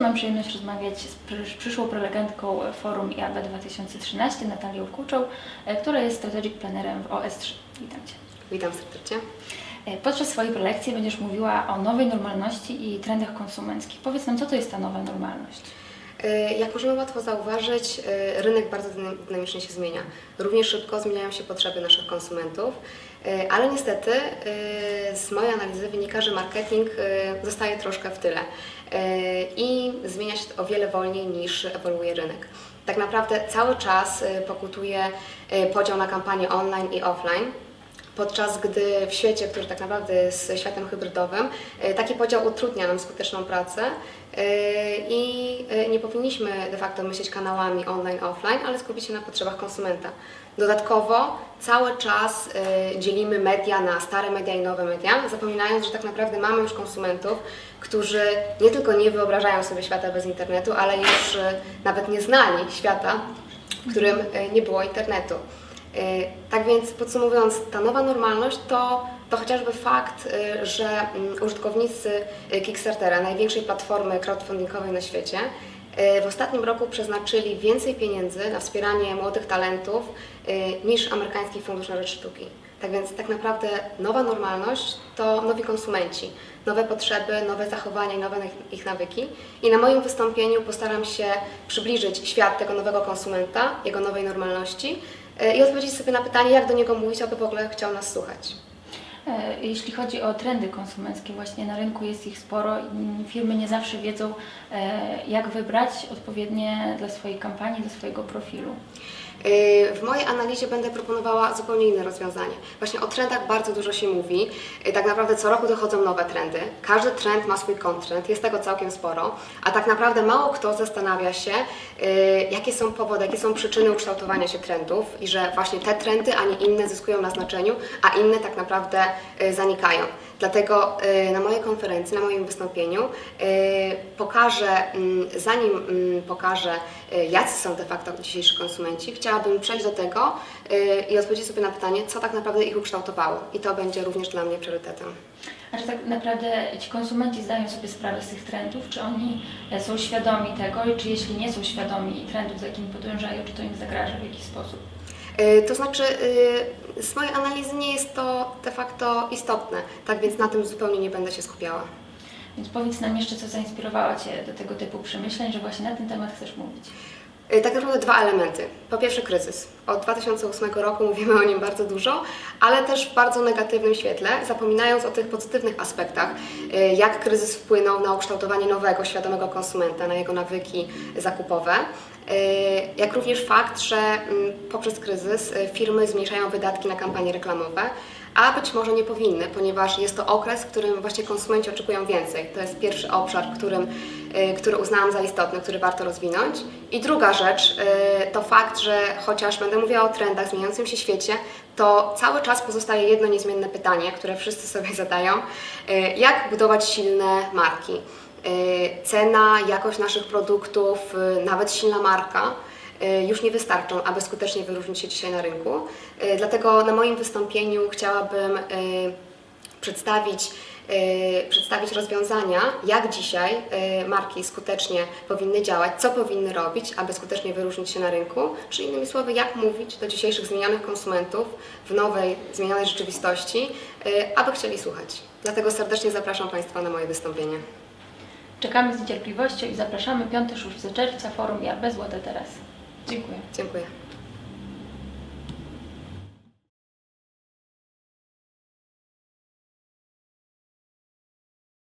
Mam przyjemność rozmawiać z przy- przyszłą prelegentką forum IAB 2013, Natalią Kuczą, e, która jest strategic planerem w OS3. Witam Cię. Witam serdecznie. E, Podczas swojej prelekcji będziesz mówiła o nowej normalności i trendach konsumenckich. Powiedz nam, co to jest ta nowa normalność? Y, Jak możemy łatwo zauważyć, rynek bardzo dynam- dynamicznie się zmienia. Również szybko zmieniają się potrzeby naszych konsumentów, ale niestety z mojej analizy wynika, że marketing zostaje troszkę w tyle i zmienia się o wiele wolniej niż ewoluuje rynek. Tak naprawdę cały czas y, pokutuje y, podział na kampanie online i offline. Podczas gdy w świecie, który tak naprawdę jest światem hybrydowym, e, taki podział utrudnia nam skuteczną pracę i e, nie powinniśmy de facto myśleć kanałami online, offline, ale skupić się na potrzebach konsumenta. Dodatkowo cały czas e, dzielimy media na stare media i nowe media, zapominając, że tak naprawdę mamy już konsumentów, którzy nie tylko nie wyobrażają sobie świata bez internetu, ale już e, nawet nie znali świata, w którym nie było internetu. E, Tak więc podsumowując, ta nowa normalność to, to chociażby fakt, e, że mm, użytkownicy e, Kickstartera, największej platformy crowdfundingowej na świecie, w ostatnim roku przeznaczyli więcej pieniędzy na wspieranie młodych talentów niż amerykański fundusz na rzecz sztuki. Tak więc tak naprawdę nowa normalność to nowi konsumenci, nowe potrzeby, nowe zachowania i nowe ich nawyki. I na moim wystąpieniu postaram się przybliżyć świat tego nowego konsumenta, jego nowej normalności i odpowiedzieć sobie na pytanie, jak do niego mówić, aby w ogóle chciał nas słuchać. E, Jeśli chodzi o trendy konsumenckie, właśnie na rynku jest ich sporo i firmy nie zawsze wiedzą, e, jak wybrać odpowiednie dla swojej kampanii, dla swojego profilu. Yy, W mojej analizie będę proponowała zupełnie inne rozwiązanie. Właśnie o trendach bardzo dużo się mówi. Tak naprawdę co roku dochodzą nowe trendy. Każdy trend ma swój kontrtrend, jest tego całkiem sporo, a tak naprawdę mało kto zastanawia się, jakie są powody, jakie są przyczyny ukształtowania się trendów i że właśnie te trendy, a nie inne zyskują na znaczeniu, a inne tak naprawdę zanikają. Dlatego y, na mojej konferencji, na moim wystąpieniu y, pokażę, mm, zanim mm, pokażę, jacy są de facto dzisiejsi konsumenci, chciałabym przejść do tego i odpowiedzieć sobie na pytanie, co tak naprawdę ich ukształtowało. I to będzie również dla mnie priorytetem. A czy tak naprawdę ci konsumenci zdają sobie sprawę z tych trendów? Czy oni e, są świadomi tego i czy jeśli nie są świadomi trendów, za jakimi podążają, czy to im zagraża w jakiś sposób? Y, To znaczy, y, z mojej analizy nie jest to de facto istotne, tak więc na tym zupełnie nie będę się skupiała. Więc powiedz nam jeszcze, co zainspirowało Cię do tego typu przemyśleń, że właśnie na ten temat chcesz mówić. Y, Tak naprawdę dwa elementy. Po pierwsze kryzys. Od 2008 roku mówimy o nim bardzo dużo, ale też w bardzo negatywnym świetle, zapominając o tych pozytywnych aspektach, y, jak kryzys wpłynął na ukształtowanie nowego, świadomego konsumenta, na jego nawyki zakupowe. Y, Jak również fakt, że mm, poprzez kryzys firmy zmniejszają wydatki na kampanie reklamowe, a być może nie powinny, ponieważ jest to okres, w którym właśnie konsumenci oczekują więcej. To jest pierwszy obszar, którym, y, który uznałam za istotny, który warto rozwinąć. I druga rzecz y, to fakt, że chociaż będę mówiła o trendach, zmieniającym się świecie, to cały czas pozostaje jedno niezmienne pytanie, które wszyscy sobie zadają. y, Jak budować silne marki? Cena, jakość naszych produktów, nawet silna marka już nie wystarczą, aby skutecznie wyróżnić się dzisiaj na rynku. Y, Dlatego na moim wystąpieniu chciałabym y, przedstawić, y, przedstawić rozwiązania, jak dzisiaj y, marki skutecznie powinny działać, co powinny robić, aby skutecznie wyróżnić się na rynku, czy innymi słowy, jak mówić do dzisiejszych zmienianych konsumentów w nowej, zmienionej rzeczywistości, y, aby chcieli słuchać. Dlatego serdecznie zapraszam Państwa na moje wystąpienie. Czekamy z niecierpliwością i zapraszamy 5-6 czerwca Forum Ja bez Złote Teraz. Dziękuję. Dziękuję.